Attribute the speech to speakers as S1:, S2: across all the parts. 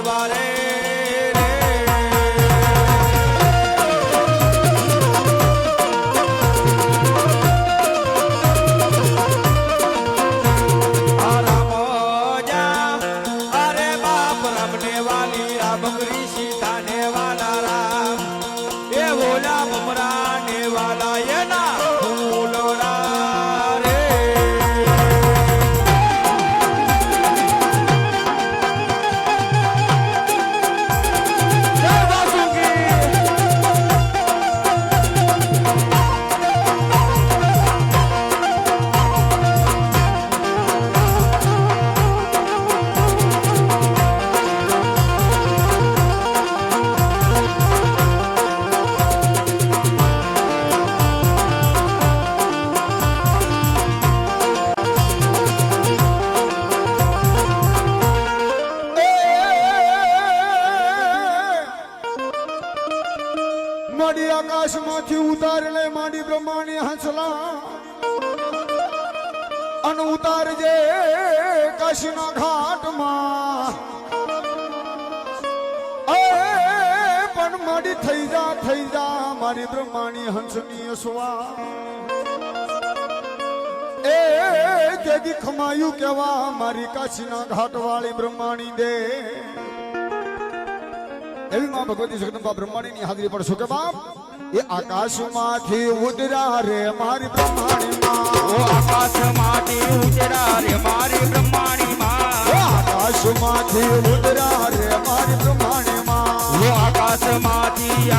S1: about it. સલામ અન ઉતારજે કશના ઘાટમાં. પણ મારી થઈ જા થઈ જા, મારી બ્રહ્માણી હંસની સ્વા. એ તેથી ખમાયું કેવા, મારી કાશીના ઘાટ વાળી બ્રહ્માણી દે. એવી માં ભગવતી જગદંબા બ્રહ્માણીની હાજરી પડશો કે બાપ? એ આકાશમાંથી ઉડરા રે મારી બ્રહ્માણી માં
S2: ઓ
S1: આકાશમાંથી રે મારી બ્રહ્માણી માં
S2: ઓ આકાશમાંથી રે મારી બ્રહ્માણી માં ઓ
S3: આકાશમાંથી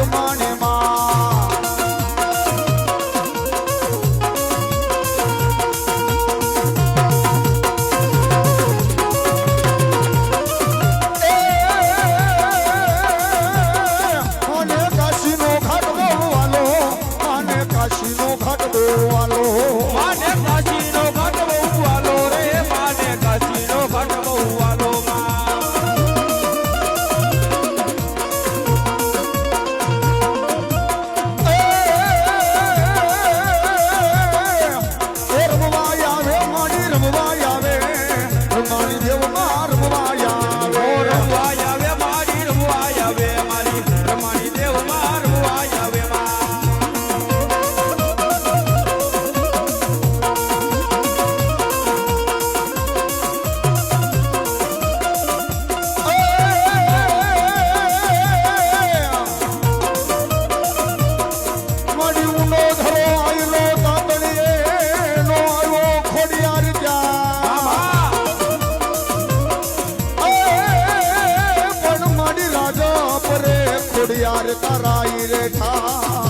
S3: Good
S1: morning. તાર તારા ઈરેઠા